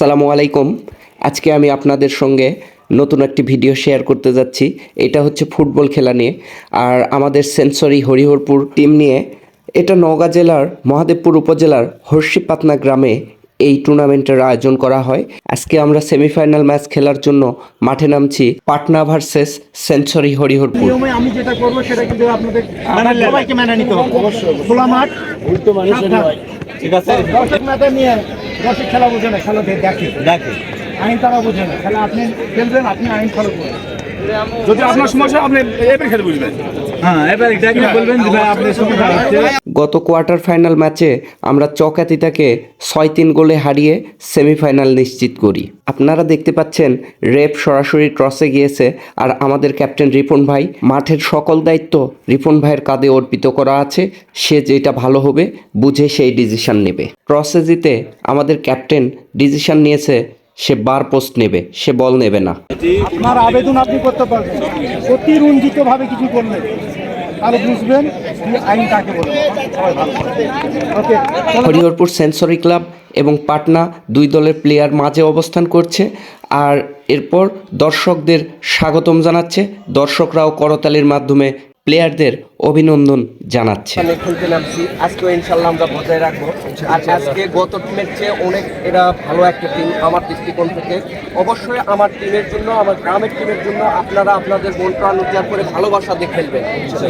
আসসালামু আলাইকুম। আজকে আমি আপনাদের সঙ্গে নতুন একটি ভিডিও শেয়ার করতে যাচ্ছি। এটা হচ্ছে ফুটবল খেলা নিয়ে। আর আমাদের সেন্সরি হরিহরপুর টিম নিয়ে এটা নওগাঁ জেলার মহাদেবপুর উপজেলার হর্ষিপাতনা গ্রামে এই টুর্নামেন্টের আয়োজন করা হয়। আজকে আমরা সেমিফাইনাল ম্যাচ খেলার জন্য মাঠে নামছি পাটনা ভার্সেস সেঞ্চুরি হরিহরপুর। আমি যেটা করব সেটা কিন্তু আপনাদের আপনাদের সবাইকে মেনে নিতে হবে। খোলা মাঠ ঠিক আছে? দর্শক খেলা বোঝে না খেলা দেখে। দেখে। আইন তারা বোঝে না। খেলা আপনি খেলবেন আপনি আইন ফলো করবেন। যদি আপনার সমস্যা আপনি এবার খেলে বুঝবেন হ্যাঁ এবার ডাকলে বলবেন যে ভাই আপনার সুবিধা হচ্ছে। গত কোয়ার্টার ফাইনাল ম্যাচে আমরা চকাতিতাকে ছয় তিন গোলে হারিয়ে সেমিফাইনাল নিশ্চিত করি। আপনারা দেখতে পাচ্ছেন রেপ সরাসরি টসে গিয়েছে আর আমাদের ক্যাপ্টেন রিপন ভাই মাঠের সকল দায়িত্ব রিপন ভাইয়ের কাঁধে অর্পিত করা আছে। সে যেটা ভালো হবে বুঝে সেই ডিসিশন নেবে। টসে জিতে আমাদের ক্যাপ্টেন ডিসিশন নিয়েছে সে বার পোস্ট নেবে সে বল নেবে না। আপনার আবেদন আপনি করতে পারবেন। অতিরঞ্জিত ভাবে কিছু করলেন তাহলে বুঝবেন কি আইন কাকে বলে। ওকে হরিহরপুর সেন্সরি ক্লাব এবং পাটনা দুই দলের প্লেয়ার মাঝে অবস্থান করছে আর এরপর দর্শকদের স্বাগতম জানাচ্ছে। দর্শকরাও করতালির মাধ্যমে প্লেয়ারদের অভিনন্দন জানাচ্ছে। খেলতে নামছি। আজকে ইনশাল্লাহ আমরা বজায় রাখব। আর আজকে গত টিমের চেয়ে অনেক এরা ভালো একটা টিম আমার দৃষ্টিকোণ থেকে। অবশ্যই আমার টিমের জন্য আমার গ্রামের টিমের জন্য আপনারা আপনাদের মন প্রাণ উদ্ধার করে ভালোবাসা দিয়ে খেলবেন।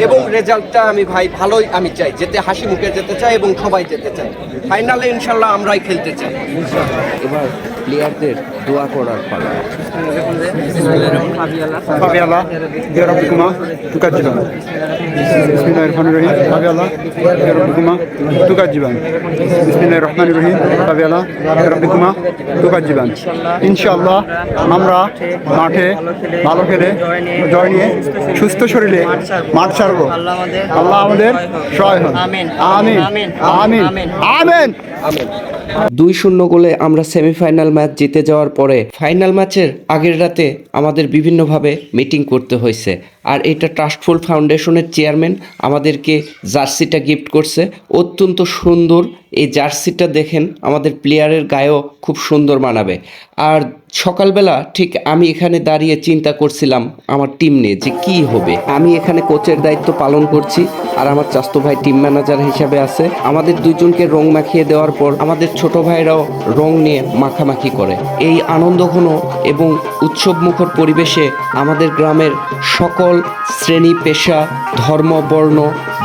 এবং রেজাল্টটা আমি ভাই ভালোই আমি চাই যেতে হাসি মুখে যেতে চাই এবং সবাই যেতে চাই। ফাইনালে ইনশাল্লাহ আমরাই খেলতে চাই। এবার প্লেয়ারদের দোয়া করার পালা। Pavi Allah, ya বিসমিল্লাহির ইনশাআল্লাহ আমরা মাঠে ভালো খেলে জয় নিয়ে সুস্থ শরীরে মাঠ ছাড়বো। আল্লাহ আমাদের সহায় হন আমিন। আমিন। আমিন। দুই শূন্য গোলে আমরা সেমিফাইনাল ম্যাচ জিতে যাওয়ার পরে ফাইনাল ম্যাচের আগের রাতে আমাদের বিভিন্নভাবে মিটিং করতে হয়েছে। আর এটা ট্রাস্টফুল ফাউন্ডেশনের চেয়ারম্যান আমাদেরকে জার্সিটা গিফট করছে। অত্যন্ত সুন্দর এই জার্সিটা দেখেন, আমাদের প্লেয়ারের গায়েও খুব সুন্দর মানাবে। আর সকালবেলা ঠিক আমি এখানে দাঁড়িয়ে চিন্তা করছিলাম আমার টিম নিয়ে যে কি হবে। আমি এখানে কোচের দায়িত্ব পালন করছি আর আমার চাস্তো ভাই টিম ম্যানেজার হিসাবে আছে। আমাদের দুইজনকে রং মাখিয়ে দেওয়ার পর আমাদের ছোট ভাইরাও রং নিয়ে মাখামাখি করে। এই আনন্দঘন এবং উৎসবমুখর পরিবেশে আমাদের গ্রামের সকল শ্রেণি, পেশা, ধর্ম, বর্ণ,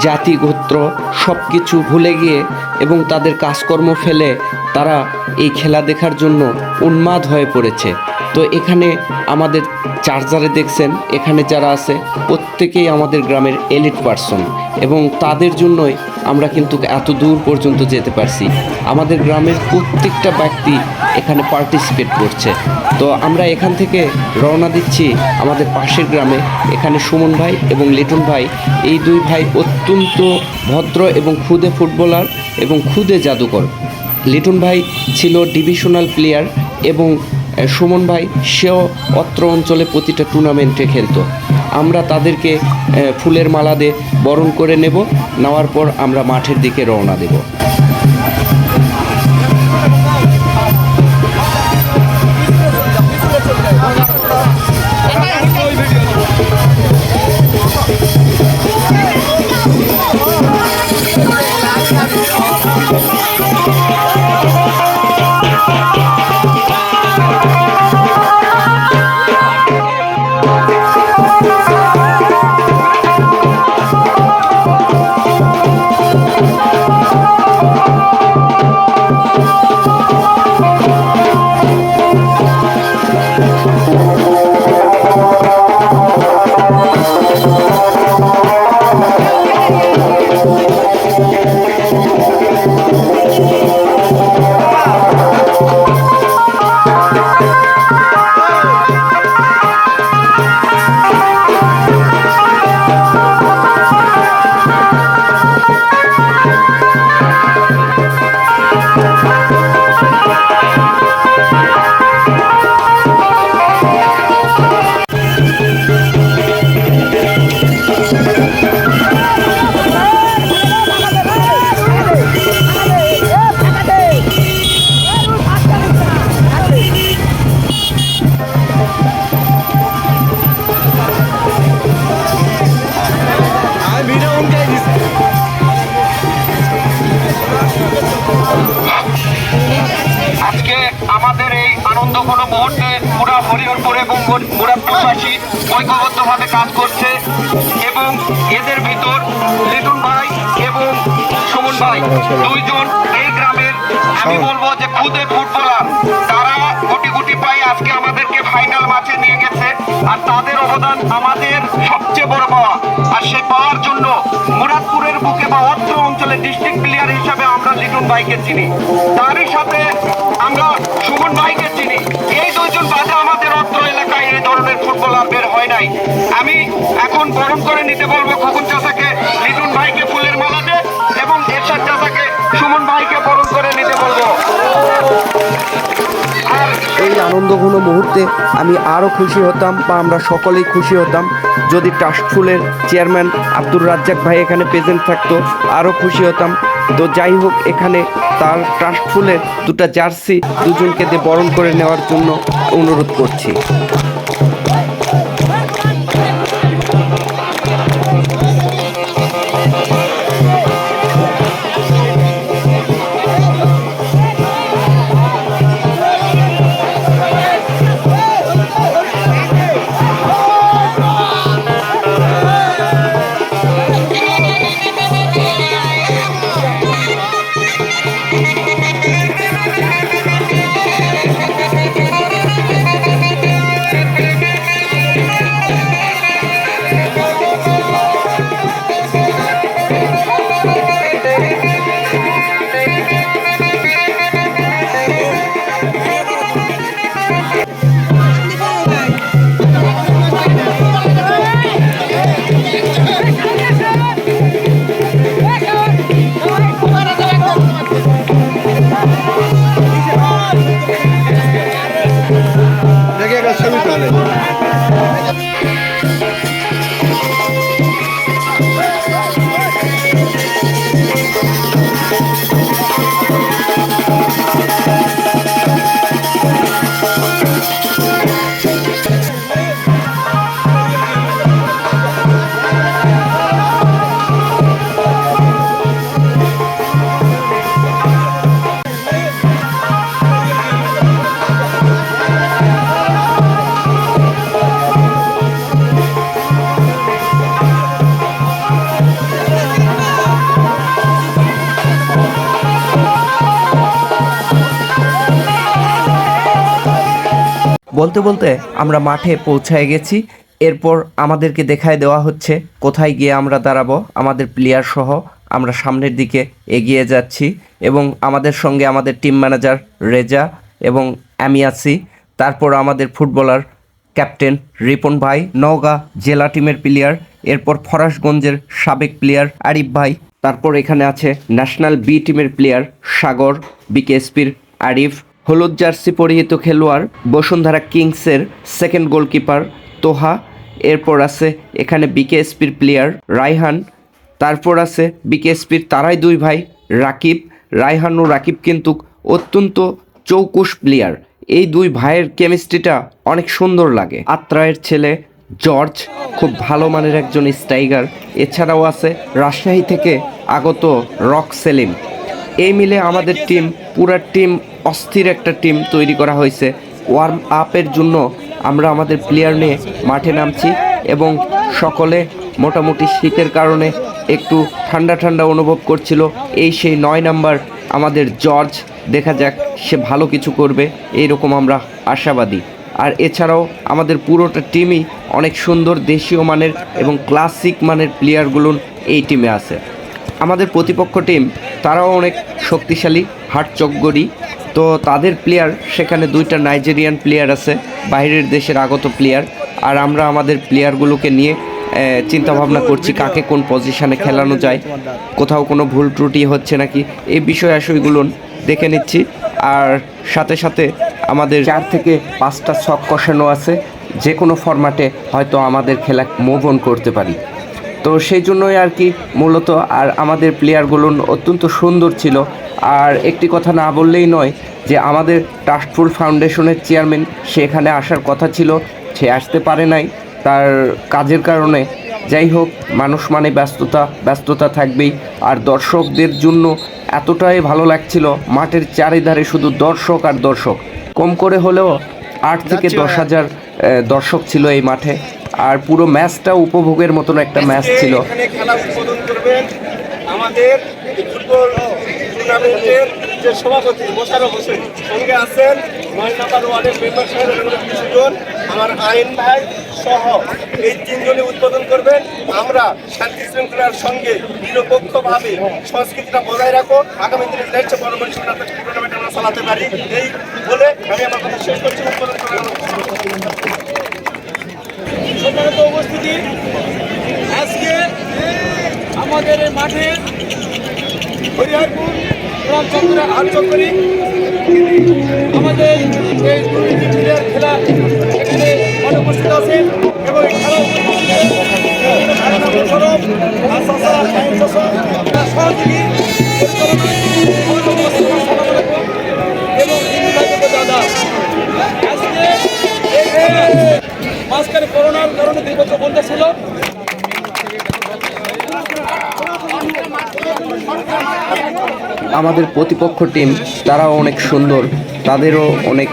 জাতি, গোত্র সব কিছু ভুলে গিয়ে এবং তাদের কাজকর্ম ফেলে তারা এই খেলা দেখার জন্য উন্মাদ হয়ে পড়েছে। তো এখানে আমাদের চার্জারে দেখছেন, এখানে যারা আছে, প্রত্যেকেই আমাদের গ্রামের এলিট পার্সন এবং তাদের জন্যই আমরা কিন্তু এত দূর পর্যন্ত যেতে পারছি। আমাদের গ্রামের প্রত্যেকটা ব্যক্তি এখানে পার্টিসিপেট করছে। তো আমরা এখান থেকে রওনা দিচ্ছি আমাদের পাশের গ্রামে। এখানে সুমন ভাই এবং লিটন ভাই, এই দুই ভাই অত্যন্ত ভদ্র এবং খুদে ফুটবলার এবং খুদে জাদুকর। লিটন ভাই ছিল ডিভিশনাল প্লেয়ার এবং সুমন ভাই, সেও অত্র অঞ্চলে প্রতিটা টুর্নামেন্টে খেলতো। আমরা তাদেরকে ফুলের মালা দিয়ে বরণ করে নেব, নেওয়ার পর আমরা মাঠের দিকে রওনা দেব। হরিহরপুর এবং মুরাদপুরবাসী ঐক্যবদ্ধভাবে কাজ করছে এবং এদের ভিতর লিটন ভাই এবং সুমন ভাই দুইজন এই গ্রামের। আমি বলব যে খুদে ফুটবলার তারা গুটি গুটি পাই আজকে আমাদেরকে ফাইনাল ম্যাচে নিয়ে গেছে আর তাদের অবদান আমাদের সবচেয়ে বড় পাওয়া। আর সেই পাওয়ার জন্য মুরাদপুরের বুকে বা অত্র অঞ্চলে ডিস্ট্রিক্ট প্লেয়ার হিসাবে আমরা লিটন ভাইকে চিনি। তারই সাথে নিতে বলব খোকন চাষাকে লিটন ভাইকে ফুলের মালা দে এবং এরশাদ চাষাকে সুমন ভাইকে বরণ করে নিতে বলব। এই আনন্দঘন মুহূর্তে আমি আরও খুশি হতাম বা আমরা সকলেই খুশি হতাম যদি ট্রাস্টফুলের চেয়ারম্যান আব্দুর রাজ্জাক ভাই এখানে প্রেজেন্ট থাকতো আরও খুশি হতাম। তো যাই হোক, এখানে তার ট্রাস্টফুলের দুটো জার্সি দুজনকে দিয়ে বরণ করে নেওয়ার জন্য অনুরোধ করছি। বলতে বলতে আমরা মাঠে পৌঁছায় গেছি। এরপর আমাদেরকে দেখায় দেওয়া হচ্ছে কোথায় গিয়ে আমরা দাঁড়াবো, আমাদের প্লেয়ার সহ আমরা সামনের দিকে এগিয়ে যাচ্ছি এবং আমাদের সঙ্গে আমাদের টিম ম্যানেজার রেজা এবং আমি আছি। তারপর আমাদের ফুটবলার ক্যাপ্টেন রিপন ভাই, নওগাঁ জেলা টিমের প্লেয়ার এরপর ফরাসগঞ্জের সাবেক প্লেয়ার আরিফ ভাই, তারপর এখানে আছে ন্যাশনাল বি টিমের প্লেয়ার সাগর বিকেএসপির আরিফ হলুদ জার্সি পরিহিত খেলোয়াড় বসুন্ধরা কিংসের সেকেন্ড গোলকিপার তোহা, এরপর আছে এখানে বিকেএসপির প্লেয়ার রায়হান, তারপর আছে বিকেএসপির তারাই দুই ভাই রাকিব। রায়হান ও রাকিব কিন্তু অত্যন্ত চৌকুশ প্লেয়ার এই দুই ভাইয়ের কেমিস্ট্রিটা অনেক সুন্দর লাগে। আত্রায়ের ছেলে জর্জ খুব ভালো মানের একজন স্ট্রাইকার এছাড়াও আছে রাজশাহী থেকে আগত রক সেলিম। এই মিলে আমাদের টিম পুরা টিম অস্থির একটা টিম তৈরি করা হয়েছে। ওয়ার্ম আপের জন্য আমরা আমাদের প্লেয়ার নিয়ে মাঠে নামছি এবং সকলে মোটামুটি শীতের কারণে একটু ঠান্ডা ঠান্ডা অনুভব করছিল। এই সেই নয় নাম্বার আমাদের জর্জ দেখা যাক সে ভালো কিছু করবে, এইরকম আমরা আশাবাদী। আর এছাড়াও আমাদের পুরোটা টিমই অনেক সুন্দর দেশীয় মানের এবং ক্লাসিক মানের প্লেয়ারগুলো এই টিমে আছে। আমাদের প্রতিপক্ষ টিম তারাও অনেক শক্তিশালী হাটচকগড়ি তো তাদের প্লেয়ার সেখানে দুইটা নাইজেরিয়ান প্লেয়ার আছে, বাইরের দেশের আগত প্লেয়ার আর আমরা আমাদের প্লেয়ারগুলোকে নিয়ে চিন্তা ভাবনা করছি কাকে কোন পজিশনে খেলানো যায়, কোথাও কোনো ভুল ত্রুটি হচ্ছে নাকি, এই বিষয় আশয়গুলো দেখে নিচ্ছি। আর সাথে সাথে আমাদের চার থেকে পাঁচটা ছক কষানো আছে, যে কোনো ফরম্যাটে হয়তো আমাদের খেলা মুভ করতে পারি। তো সেই জন্যই আর কি মূলত আর আমাদের প্লেয়ারগুলো অত্যন্ত সুন্দর ছিল। আর একটি কথা না বললেই নয় যে আমাদের ট্রাস্টফুল ফাউন্ডেশনের চেয়ারম্যান সেখানে আসার কথা ছিল সে আসতে পারে নাই। তার কাজের কারণে যাই হোক মানুষ মানে ব্যস্ততা ব্যস্ততা থাকবেই। আর দর্শকদের জন্য এতটাই ভালো লাগছিল মাঠের চারিধারে শুধু দর্শক আর দর্শক। কম করে হলেও আট থেকে দশ হাজার দর্শক ছিল এই মাঠে। আর পুরো ম্যাচটা উপভোগের মতন একটা ম্যাচ ছিল। খেলা উদ্বোধন করবেন আমাদের এই ফুটবল টুর্নামেন্টের যে সভাপতি মোশারফ হোসেন সঙ্গে আছেন নয় নাম্বার ওয়ার্ডের মেম্বার সাহেব কিছুজন আমার আইন ভাই সহ এই তিনজনে উদ্বোধন করবেন। আমরা শান্তি শৃঙ্খলার সঙ্গে নিরপেক্ষভাবে সংস্কৃতিটা বজায় রাখো আগামী দিনে দেখছে পরবর্তী টুর্নামেন্ট আমরা চালাতে পারি। এই বলে আমি আমার কথা শেষ করছি। উদ্বোধন করে সম্মানিত উপস্থিতি। আজকে আমাদের এই মাঠে হরিহরপুর আর চক্রে আমাদের এই আমাদের প্রতিপক্ষ টিম তারাও অনেক সুন্দর। তাদেরও অনেক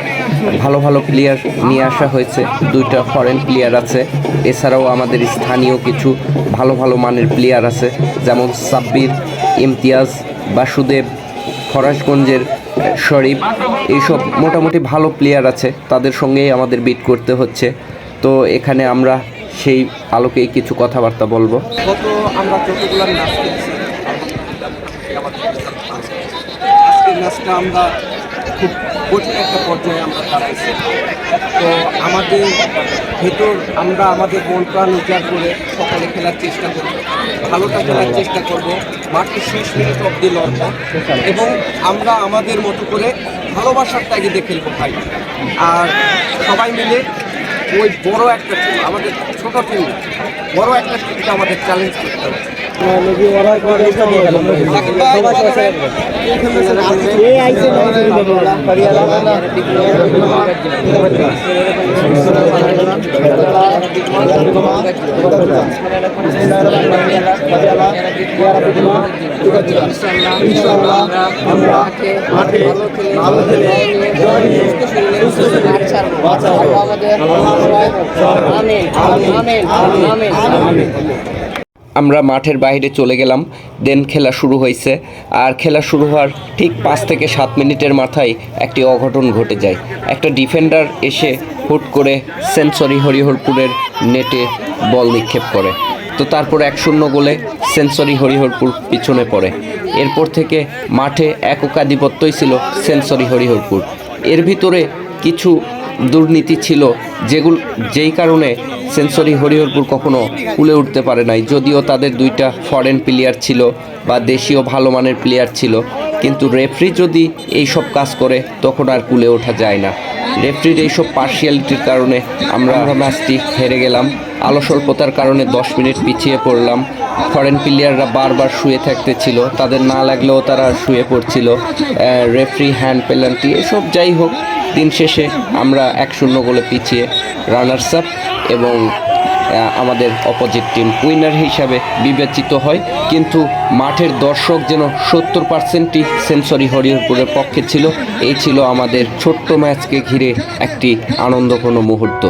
ভালো ভালো প্লেয়ার নিয়ে আসা হয়েছে। দুইটা ফরেন প্লেয়ার আছে। এছাড়াও আমাদের স্থানীয় কিছু ভালো ভালো মানের প্লেয়ার আছে, যেমন সাব্বির, ইমতিয়াজ, বাসুদেব, ফরাসগঞ্জের শরীফ, এইসব মোটামুটি ভালো প্লেয়ার আছে। তাদের সঙ্গেই আমাদের বিট করতে হচ্ছে। তো এখানে আমরা সেই আলোকেই কিছু কথাবার্তা বলব। আমরা আজকের ম্যাচটা আমরা খুব কঠিন একটা পর্যায়ে আমরা দাঁড়াইছি। তো আমাদের ভেতর আমরা আমাদের মন প্রাণ উজাড় করে সকালে খেলার চেষ্টা করব ভালোটা খেলার চেষ্টা করব। মাঠকে শেষ মিনিট অব্দি লড়ব। এবং আমরা আমাদের মতো করে ভালোবাসার তাগিদে খেলব ভাই। আর সবাই মিলে ওই বড় একটা টিম আমাদের ছোট টিম বড় একটা টিমকে আমাদের চ্যালেঞ্জ করতে হবে। আমাদের আমরা মাঠের বাইরে চলে গেলাম দেন খেলা শুরু হয়েছে। আর খেলা শুরু হওয়ার ঠিক পাঁচ থেকে সাত মিনিটের মাথায় একটি অঘটন ঘটে যায়। একটা ডিফেন্ডার এসে হুট করে সেঞ্চুরি হরিহরপুরের নেটে বল নিক্ষেপ করে। তো তারপর এক শূন্য গোলে সেঞ্চুরি হরিহরপুর পিছনে পড়ে। এরপর থেকে মাঠে এককাধিপত্যই ছিল সেঞ্চুরি হরিহরপুর এর ভিতরে কিছু দুর্নীতি ছিল, যেগুলো, যেই কারণে সেন্সরি হরিহরপুর কখনো কুলে উঠতে পারে নাই। যদিও তাদের দুইটা ফরেন প্লেয়ার ছিল বা দেশীয় ভালো মানের প্লেয়ার ছিল, কিন্তু রেফরি যদি এই সব কাজ করে, তখন আর কুলে ওঠা যায় না। রেফরির এইসব পার্শিয়ালিটির কারণে আমরা ম্যাচটি হেরে গেলাম। আলো স্বল্পতার কারণে দশ মিনিট পিছিয়ে পড়লাম। ফরেন প্লেয়াররা বারবার শুয়ে থাকতে ছিল, তাদের না লাগলেও তারা শুয়ে পড়ছিল। রেফরি হ্যান্ড পেলান্টি এসব যাই হোক দিন শেষে আমরা এক শূন্য গোলে পিছিয়ে রানার্স আপ এবং আমাদের অপোজিট টিম উইনার হিসাবে বিবেচিত হয়। কিন্তু মাঠের দর্শক যেন সত্তর পার্সেন্টই সেন্সরি হরিহরপুরের পক্ষে ছিল, এই ছিল আমাদের ছোট্ট ম্যাচকে ঘিরে একটি আনন্দঘন মুহূর্ত।